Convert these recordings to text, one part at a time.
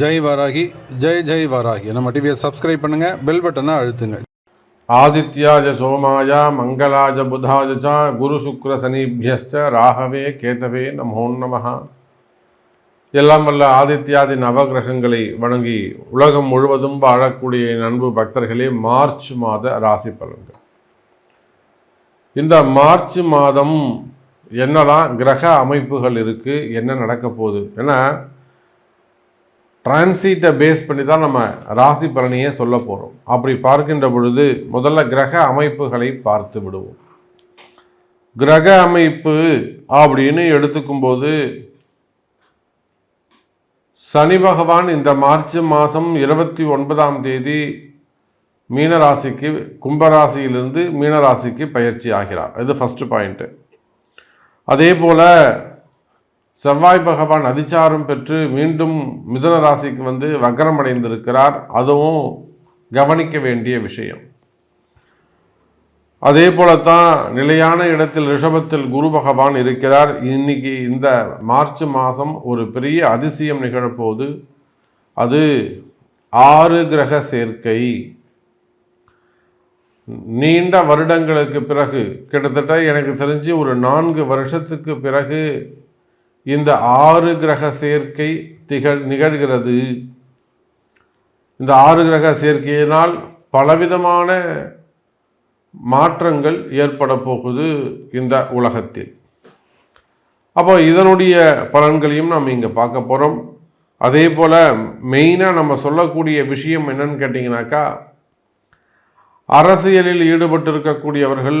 ஜெய் வாராகி ஜெய் ஜெய் வாராகி. நம்ம டிவியை சப்ஸ்கிரைப் பண்ணுங்க பெல் பட்டனை அழுத்துங்க. ஆதித்யாஜ சோமாய மங்களாஜ புதாஜ ச குரு சுக்ர சனிபியஸ்ச ராகவே கேதவே நமோ நமஹ. எல்லாம் வல்ல ஆதித்யாதி நவகிரகங்களை வணங்கி உலகம் முழுவதும் வாழக்கூடிய நண்பு பக்தர்களே மார்ச் மாத ராசி பலன்கள். இந்த மார்ச் மாதம் என்னெல்லாம் கிரக அமைப்புகள் இருக்குது என்ன நடக்க போகுது? ஏன்னா டிரான்சிட்டை பேஸ் பண்ணி தான் நம்ம ராசி பலனையே சொல்ல போகிறோம் அப்படி பார்க்கின்ற பொழுது முதல்ல கிரக அமைப்புகளை பார்த்து விடுவோம். கிரக அமைப்பு அப்படின்னு எடுத்துக்கும்போது சனி பகவான் இந்த மார்ச் மாதம் இருபத்தி ஒன்பதாம் தேதி மீனராசிக்கு கும்பராசியிலிருந்து மீனராசிக்கு பயிற்சி ஆகிறார். இது ஃபஸ்ட்டு பாயிண்ட்டு அதே போல் செவ்வாய் பகவான் அதிச்சாரம் பெற்று மீண்டும் மிதுன ராசிக்கு வந்து வக்கரம் அடைந்திருக்கிறார் அதுவும் கவனிக்க வேண்டிய விஷயம். அதே போலத்தான் நிலையான இடத்தில் ரிஷபத்தில் குரு பகவான் இருக்கிறார். இன்னைக்கு இந்த மார்ச் மாதம் ஒரு பெரிய அதிசயம் நிகழப்போகுது. அது ஆறு கிரக சேர்க்கை. நீண்ட வருடங்களுக்கு பிறகு கிட்டத்தட்ட எனக்கு தெரிஞ்சு ஒரு நான்கு வருஷத்துக்கு பிறகு இந்த ஆறு கிரக சேர்க்கை திகழ் நிகழ்கிறது. இந்த ஆறு கிரக சேர்க்கையினால் பலவிதமான மாற்றங்கள் ஏற்பட போகுது இந்த உலகத்தில். அப்போ இதனுடைய பலன்களையும் நாம் இங்கே பார்க்க போகிறோம் அதே போல் மெயினாக நம்ம சொல்லக்கூடிய விஷயம் என்னன்னு கேட்டிங்கனாக்கா அரசியலில் ஈடுபட்டிருக்கக்கூடியவர்கள்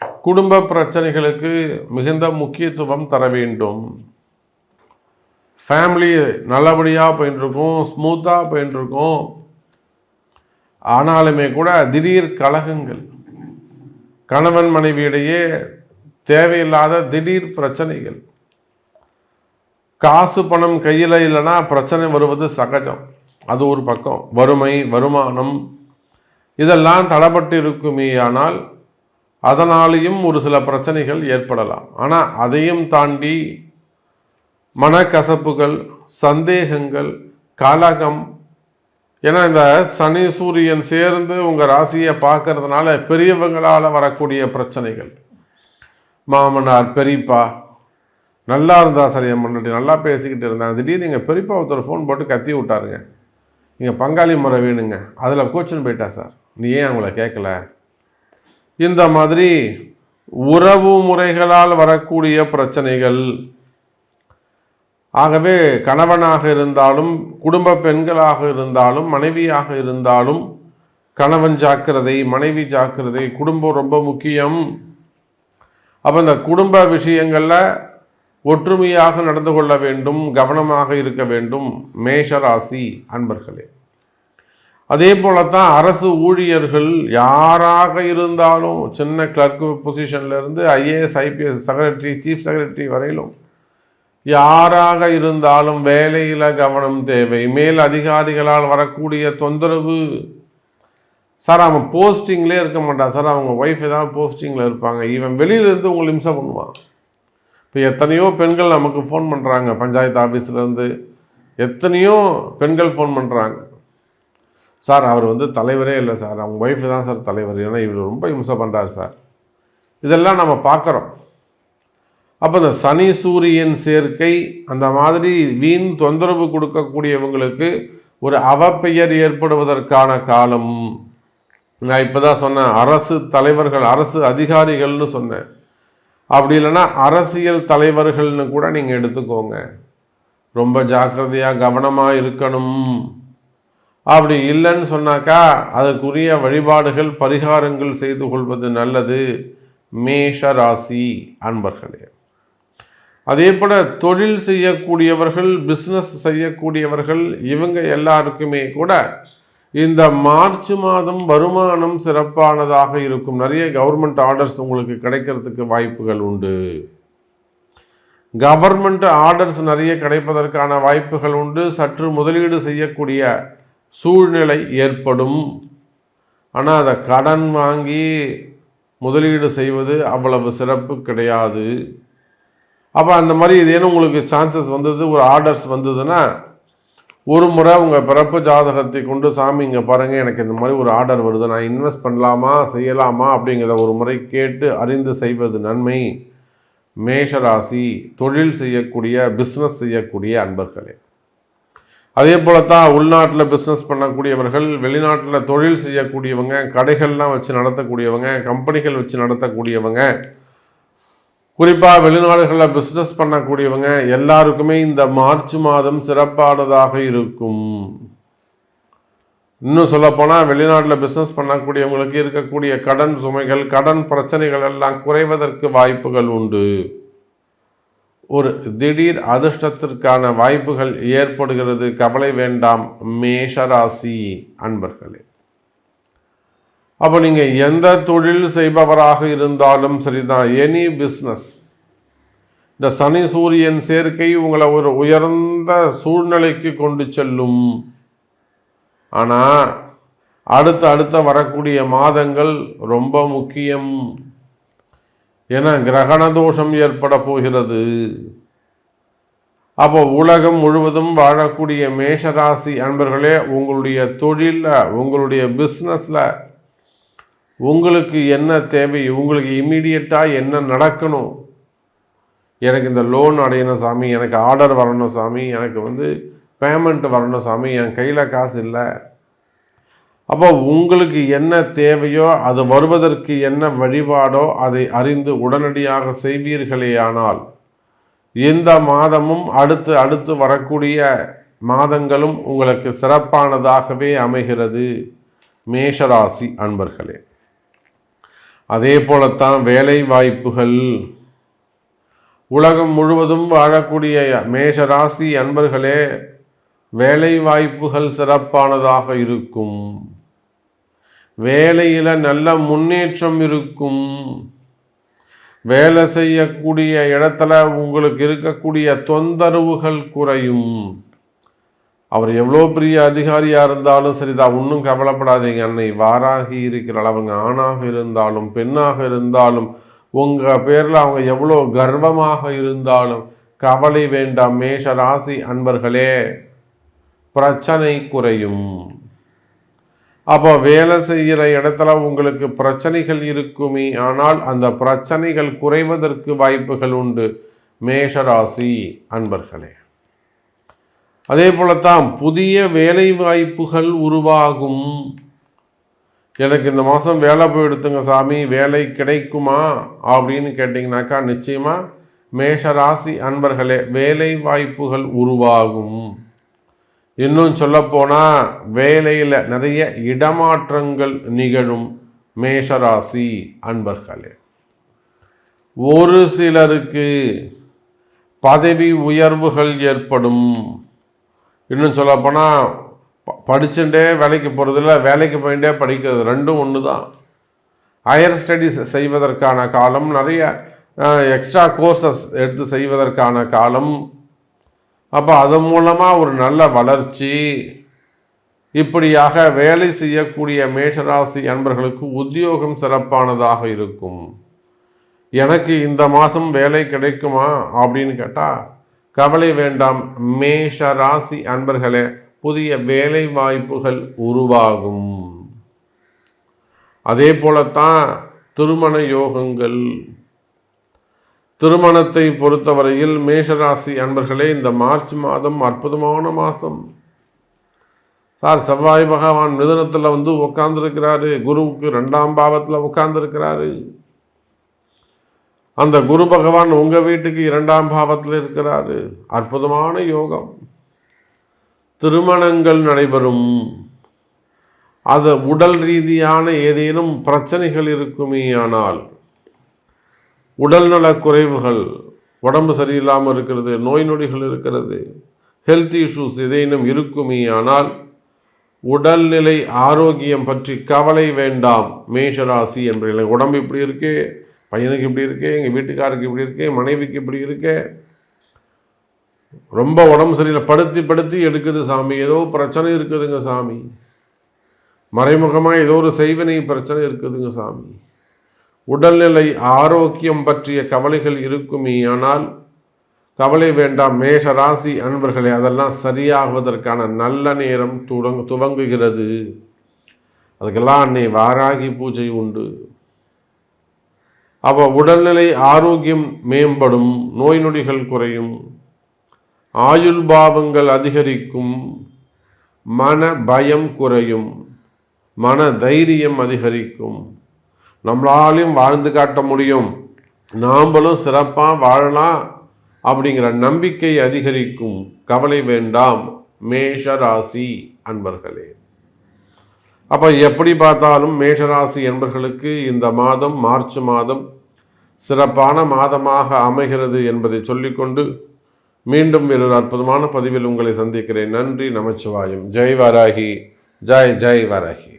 குடும்ப பிரச்சனைகளுக்கு மிகுந்த முக்கியத்துவம் தர வேண்டும். ஃபேமிலி நல்லபடியாக போயிட்டுருக்கும் ஸ்மூத்தாக போயிட்டுருக்கும் ஆனாலுமே கூட திடீர் கலகங்கள் கணவன் மனைவியிடையே தேவையில்லாத திடீர் பிரச்சனைகள். காசு பணம் கையில் இல்லைன்னா பிரச்சனை வருவது சகஜம். அது ஒரு பக்கம். வறுமை வருமானம் இதெல்லாம் தடப்பட்டு இருக்குமே ஆனால் அதனாலேயும் ஒரு சில பிரச்சனைகள் ஏற்படலாம். ஆனால் அதையும் தாண்டி மனக்கசப்புகள் சந்தேகங்கள் கலகம். ஏன்னா இந்த சனி சூரியன் சேர்ந்து உங்கள் ராசியை பார்க்கறதுனால பெரியவங்களால் வரக்கூடிய பிரச்சனைகள். மாமனார் பெரியப்பா நல்லா இருந்தா சரி முன்னாடி நல்லா பேசிக்கிட்டு இருந்தாங்க. திடீர்னு எங்கள் பெரியப்பா ஒருத்தர் ஃபோன் போட்டு கத்தி விட்டாருங்க. நீங்கள் பங்காளி முறை வேணுங்க. அதில் கோச்சின்னு போயிட்டா சார். நீ ஏன் அவங்கள கேட்கல இந்த மாதிரி உறவு முறைகளால் வரக்கூடிய பிரச்சனைகள். ஆகவே கணவனாக இருந்தாலும் குடும்ப பெண்களாக இருந்தாலும் மனைவியாக இருந்தாலும் கணவன் ஜாக்கிரதை மனைவி ஜாக்கிரதை குடும்பம் ரொம்ப முக்கியம். அப்போ இந்த குடும்ப விஷயங்களில் ஒற்றுமையாக நடந்து கொள்ள வேண்டும் கவனமாக இருக்க வேண்டும். மேஷராசி அன்பர்களே. அதே போல தான் அரசு ஊழியர்கள் யாராக இருந்தாலும் சின்ன clerk பொசிஷன்லேருந்து IAS IPS secretary chief secretary வரையிலும் யாராக இருந்தாலும் வேலையில் கவனம் தேவை. மேல் அதிகாரிகளால் வரக்கூடிய தொந்தரவு சார் அவன் போஸ்டிங்லேயே இருக்க மாட்டான் சார் அவங்க ஒய்ஃப் ஏதாவது போஸ்டிங்கில் இருப்பாங்க. இவன் வெளியிலேருந்து உங்களை இம்சம் பண்ணுவான். இப்போ எத்தனையோ பெண்கள் நமக்கு ஃபோன் பண்ணுறாங்க பஞ்சாயத்து ஆஃபீஸ்லேருந்து எத்தனையோ பெண்கள் ஃபோன் பண்ணுறாங்க சார் அவர் வந்து தலைவரே இல்லை சார். அவங்க ஒய்ஃபு தான் சார் தலைவர். ஏன்னா இவர் ரொம்ப இம்சை பண்ணுறாரு சார். இதெல்லாம் நம்ம பார்க்குறோம். அப்போ இந்த சனி சூரியன் சேர்க்கை அந்த மாதிரி வீண் தொந்தரவு கொடுக்கக்கூடியவங்களுக்கு ஒரு அவப்பெயர் ஏற்படுவதற்கான காலம். நான் இப்போ தான் சொன்னேன் அரசு தலைவர்கள் அரசு அதிகாரிகள்னு சொன்னேன். அப்படி இல்லைன்னா அரசியல் தலைவர்கள்னு கூட நீங்கள் எடுத்துக்கோங்க. ரொம்ப ஜாக்கிரதையாக கவனமாக இருக்கணும். அப்படி இல்லைன்னு சொன்னாக்கா அதற்குரிய வழிபாடுகள் பரிகாரங்கள் செய்து கொள்வது நல்லது. மேஷ ராசி அன்பர்களே. அதே போல் தொழில் செய்யக்கூடியவர்கள் பிஸ்னஸ் செய்யக்கூடியவர்கள் இவங்க எல்லாருக்குமே கூட இந்த மார்ச் மாதம் வருமானம் சிறப்பானதாக இருக்கும். நிறைய கவர்மெண்ட் ஆர்டர்ஸ் உங்களுக்கு கிடைக்கிறதுக்கு வாய்ப்புகள் உண்டு. கவர்மெண்ட் ஆர்டர்ஸ் நிறைய கிடைப்பதற்கான வாய்ப்புகள் உண்டு. சற்று முதலீடு செய்யக்கூடிய சூழ்நிலை ஏற்படும். ஆனால் அதை கடன் வாங்கி முதலீடு செய்வது அவ்வளவு சிறப்பு கிடையாது. அப்போ அந்த மாதிரி ஏதேனும் உங்களுக்கு சான்சஸ் வந்தது ஒரு ஆர்டர்ஸ் வந்ததுன்னா ஒரு முறை உங்கள் பிறப்பு ஜாதகத்தை கொண்டு சாமி இங்கே பாருங்கள் எனக்கு இந்த மாதிரி ஒரு ஆர்டர் வருது நான் இன்வெஸ்ட் பண்ணலாமா செய்யலாமா? அப்படிங்கிறத ஒரு முறை கேட்டு அறிந்து செய்வது நன்மை. மேஷராசி தொழில் செய்யக்கூடிய பிஸ்னஸ் செய்யக்கூடிய அன்பர்களே. அதே போல தான் உள்நாட்டில் பிஸ்னஸ் பண்ணக்கூடியவர்கள் வெளிநாட்டில் தொழில் செய்யக்கூடியவங்க கடைகள்லாம் வச்சு நடத்தக்கூடியவங்க கம்பெனிகள் வச்சு நடத்தக்கூடியவங்க. குறிப்பாக வெளிநாடுகளில் பிஸ்னஸ் பண்ணக்கூடியவங்க எல்லாருக்குமே இந்த மார்ச் மாதம் சிறப்பானதாக இருக்கும். இன்னும் சொல்லப்போனால் வெளிநாட்டில் பிஸ்னஸ் பண்ணக்கூடியவங்களுக்கு இருக்கக்கூடிய கடன் சுமைகள் கடன் பிரச்சனைகள் எல்லாம் குறைவதற்கு வாய்ப்புகள் உண்டு. ஒரு திடீர் அதிர்ஷ்டத்திற்கான வாய்ப்புகள் ஏற்படுகிறது. கவலை வேண்டாம். மேஷராசி அன்பர்களே. அப்போ நீங்கள் எந்த தொழில் செய்பவராக இருந்தாலும் சரிதான். எனி பிஸ்னஸ் இந்த சனி சூரியன் சேர்க்கை உங்களை ஒரு உயர்ந்த சூழ்நிலைக்கு கொண்டு செல்லும். ஆனால் அடுத்த அடுத்த வரக்கூடிய மாதங்கள் ரொம்ப முக்கியம். என கிரகண தோஷம் ஏற்பட போகிறது. அப்போ உலகம் முழுவதும் வாழக்கூடிய மேஷராசி அன்பர்களே உங்களுடைய தொழிலில் உங்களுடைய பிஸ்னஸில் உங்களுக்கு என்ன தேவை உங்களுக்கு இம்மீடியட்டாக என்ன நடக்கணும்? எனக்கு இந்த லோன் அடையணும் சாமி எனக்கு ஆர்டர் வரணும் சாமி எனக்கு வந்து பேமெண்ட் வரணும் சாமி என் கையில் காசு இல்லை. அப்போ உங்களுக்கு என்ன தேவையோ அது வருவதற்கு என்ன வழிபாடோ அதை அறிந்து உடனடியாக செய்வீர்களேயானால் இந்த மாதமும் அடுத்து அடுத்து வரக்கூடிய மாதங்களும் உங்களுக்கு சிறப்பானதாகவே அமைகிறது. மேஷராசி அன்பர்களே அதே போலத்தான் வேலை வாய்ப்புகள் உலகம் முழுவதும் வாழக்கூடிய மேஷராசி அன்பர்களே வேலை வாய்ப்புகள் சிறப்பானதாக இருக்கும். வேலையில் நல்ல முன்னேற்றம் இருக்கும். வேலை செய்யக்கூடிய இடத்துல உங்களுக்கு இருக்கக்கூடிய தொந்தரவுகள் குறையும். அவர் எவ்வளோ பெரிய அதிகாரியாக இருந்தாலும் சரிதான் ஒன்றும் கவலைப்படாதீங்க. அன்னை வாராகி இருக்கிறாள். அவங்க ஆணாக இருந்தாலும் பெண்ணாக இருந்தாலும் உங்கள் பேரில் அவங்க எவ்வளோ கர்வமாக இருந்தாலும் கவலை வேண்டாம். மேஷ ராசி அன்பர்களே. பிரச்சனை குறையும். அப்போ வேலை செய்கிற இடத்துல உங்களுக்கு பிரச்சனைகள் இருக்குமே ஆனால் அந்த பிரச்சனைகள் குறைவதற்கு வாய்ப்புகள் உண்டு. மேஷராசி அன்பர்களே. அதே போலத்தான் புதிய வேலை வாய்ப்புகள் உருவாகும். எனக்கு இந்த மாதம் வேலை போயிடுத்துங்க சாமி வேலை கிடைக்குமா அப்படின்னு கேட்டிங்கனாக்கா நிச்சயமாக மேஷராசி அன்பர்களே வேலை வாய்ப்புகள் உருவாகும். இன்னும் சொல்லப்போனால் வேலையில் நிறைய இடமாற்றங்கள் நிகழும் மேஷராசி அன்பர்களே. ஒரு சிலருக்கு பதவி உயர்வுகள் ஏற்படும். இன்னும் சொல்லப்போனால் படிச்சுட்டே வேலைக்கு போகிறதில்ல வேலைக்கு போயிட்டே படிக்கிறது ரெண்டும் ஒன்று தான் ஹையர் ஸ்டடீஸ் செய்வதற்கான காலம் நிறைய எக்ஸ்ட்ரா கோர்சஸ் எடுத்து செய்வதற்கான காலம் அப்போ அது மூலமாக ஒரு நல்ல வளர்ச்சி. இப்படியாக வேலை செய்யக்கூடிய மேஷராசி அன்பர்களுக்கு உத்தியோகம் சிறப்பானதாக இருக்கும். எனக்கு இந்த மாதம் வேலை கிடைக்குமா? அப்படின்னு கேட்டால் கவலை வேண்டாம். மேஷ ராசி அன்பர்களே புதிய வேலை வாய்ப்புகள் உருவாகும். அதே போலத்தான் திருமண யோகங்கள் திருமணத்தை பொறுத்தவரையில் மேஷராசி அன்பர்களே இந்த மார்ச் மாதம் அற்புதமான மாதம். சார் செவ்வாய் பகவான் மிதனத்தில் வந்து உட்காந்துருக்கிறாரு குருவுக்கு ரெண்டாம் பாவத்தில் உட்காந்துருக்கிறாரு அந்த குரு பகவான் உங்கள் வீட்டுக்கு இரண்டாம் பாவத்தில் இருக்கிறாரு. அற்புதமான யோகம். திருமணங்கள் நடைபெறும். அது உடல் ரீதியான ஏதேனும் பிரச்சனைகள் இருக்குமே ஆனால் உடல்நல குறைவுகள் உடம்பு சரியில்லாமல் இருக்கிறது நோய் நொடிகள் இருக்கிறது ஹெல்த் இஷ்யூஸ் ஏதேனும் இருக்குமே ஆனால் உடல்நிலை ஆரோக்கியம் பற்றி கவலை வேண்டாம் மேஷராசி என்ற உடம்பு இப்படி இருக்கே பையனுக்கு இப்படி இருக்கே எங்கள் வீட்டுக்காருக்கு இப்படி இருக்கே மனைவிக்கு இப்படி இருக்கே. ரொம்ப உடம்பு சரியில்லை. படுத்தி படுத்தி எடுக்குது சாமி. ஏதோ பிரச்சனை இருக்குதுங்க சாமி. மறைமுகமாக ஏதோ ஒரு செய்வினை பிரச்சனை இருக்குதுங்க சாமி. உடல்நிலை ஆரோக்கியம் பற்றிய கவலைகள் இருக்குமே ஆனால் கவலை வேண்டாம். மேஷ ராசி அன்பர்களே அதெல்லாம் சரியாகுவதற்கான நல்ல நேரம் துடங் துவங்குகிறது. அதுக்கெல்லாம் அன்னை வாராகி பூஜை உண்டு. அப்போ உடல்நிலை ஆரோக்கியம் மேம்படும் நோய் நொடிகள் குறையும் ஆயுள் பாவங்கள் அதிகரிக்கும் மன பயம் குறையும் மன தைரியம் அதிகரிக்கும். நம்மளாலையும் வாழ்ந்து காட்ட முடியும். நாம்பளும் சிறப்பாக வாழலாம் அப்படிங்கிற நம்பிக்கை அதிகரிக்கும். கவலை வேண்டாம். மேஷராசி அன்பர்களே. அப்போ எப்படி பார்த்தாலும் மேஷராசி என்பர்களுக்கு இந்த மாதம் மார்ச் மாதம் சிறப்பான மாதமாக அமைகிறது என்பதை சொல்லிக்கொண்டு மீண்டும் வேறொரு அற்புதமான பதிவில் உங்களை சந்திக்கிறேன். நன்றி நமச்சிவாயம். ஜெய் வராகி ஜெய் ஜெய் வராகி